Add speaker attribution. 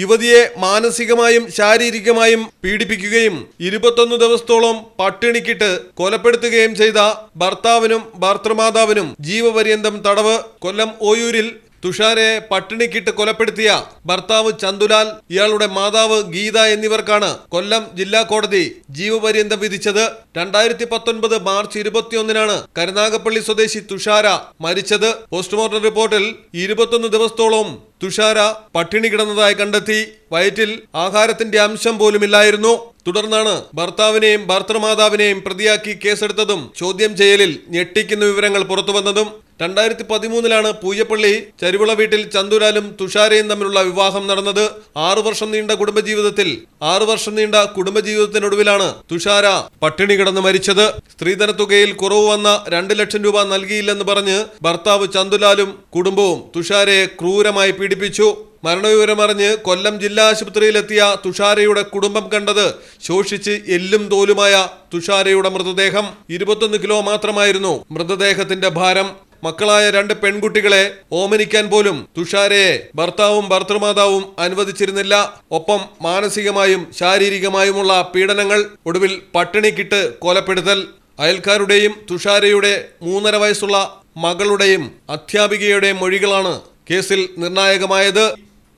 Speaker 1: യുവതിയെ മാനസികമായും ശാരീരികമായും പീഡിപ്പിക്കുകയും ഇരുപത്തൊന്ന് ദിവസത്തോളം പട്ടിണിക്കിട്ട് കൊലപ്പെടുത്തുകയും ചെയ്ത ഭർത്താവിനും ഭർത്തൃമാതാവിനും ജീവപര്യന്തം തടവ് കൊല്ലം ഓയൂരിൽ തുഷാരെ പട്ടിണിക്കിട്ട് കൊലപ്പെടുത്തിയ ഭർത്താവ് ചന്തുലാൽ ഇയാളുടെ മാതാവ് ഗീത എന്നിവർക്കാണ് കൊല്ലം ജില്ലാ കോടതി ജീവപര്യന്തം വിധിച്ചത്. രണ്ടായിരത്തി പത്തൊൻപത് മാർച്ച് ഇരുപത്തിയൊന്നിനാണ് കരുനാഗപ്പള്ളി സ്വദേശി തുഷാര മരിച്ചത്. പോസ്റ്റ്മോർട്ടം റിപ്പോർട്ടിൽ ഇരുപത്തൊന്ന് ദിവസത്തോളം തുഷാര പട്ടിണി കിടന്നതായി കണ്ടെത്തി. വയറ്റിൽ ആഹാരത്തിന്റെ അംശം പോലുമില്ലായിരുന്നു. തുടർന്നാണ് ഭർത്താവിനെയും ഭർത്തൃമാതാവിനെയും പ്രതിയാക്കി കേസെടുത്തതും ചോദ്യം ചെയ്യലിൽ ഞെട്ടിക്കുന്ന വിവരങ്ങൾ പുറത്തുവന്നതും രണ്ടായിരത്തി പതിമൂന്നിലാണ് പൂയപ്പള്ളി ചരുവിള വീട്ടിൽ ചന്തുരാലും തുഷാരയും തമ്മിലുള്ള വിവാഹം നടന്നത്. ആറു വർഷം നീണ്ട കുടുംബജീവിതത്തിൽ ആറു വർഷം നീണ്ട കുടുംബജീവിതത്തിനൊടുവിലാണ് തുഷാര പട്ടിണി കിടന്ന് മരിച്ചത്. സ്ത്രീധന തുകയിൽ കുറവ് വന്ന രണ്ട് ലക്ഷം രൂപ നൽകിയില്ലെന്ന് പറഞ്ഞ് ഭർത്താവ് ചന്തുലാലും കുടുംബവും തുഷാരയെ ക്രൂരമായി പീഡിപ്പിച്ചു. മരണവിവരമറിഞ്ഞ് കൊല്ലം ജില്ലാ ആശുപത്രിയിലെത്തിയ തുഷാരയുടെ കുടുംബം കണ്ടത് ശോഷിച്ച് എല്ലും തോലുമായ തുഷാരയുടെ മൃതദേഹം. ഇരുപത്തൊന്ന് കിലോ മാത്രമായിരുന്നു മൃതദേഹത്തിന്റെ ഭാരം. മക്കളായ രണ്ട് പെൺകുട്ടികളെ ഓമനിക്കാൻ പോലും തുഷാരയെ ഭർത്താവും ഭർത്തൃമാതാവും അനുവദിച്ചിരുന്നില്ല. ഒപ്പം മാനസികമായും ശാരീരികമായുമുള്ള പീഡനങ്ങൾ ഒടുവിൽ പട്ടിണിക്കിട്ട് കൊലപ്പെടുത്തൽ. അയൽക്കാരുടെയും തുഷാരയുടെ മൂന്നര വയസ്സുള്ള മകളുടെയും അധ്യാപികയുടെയും മൊഴികളാണ് കേസിൽ നിർണായകമായത്.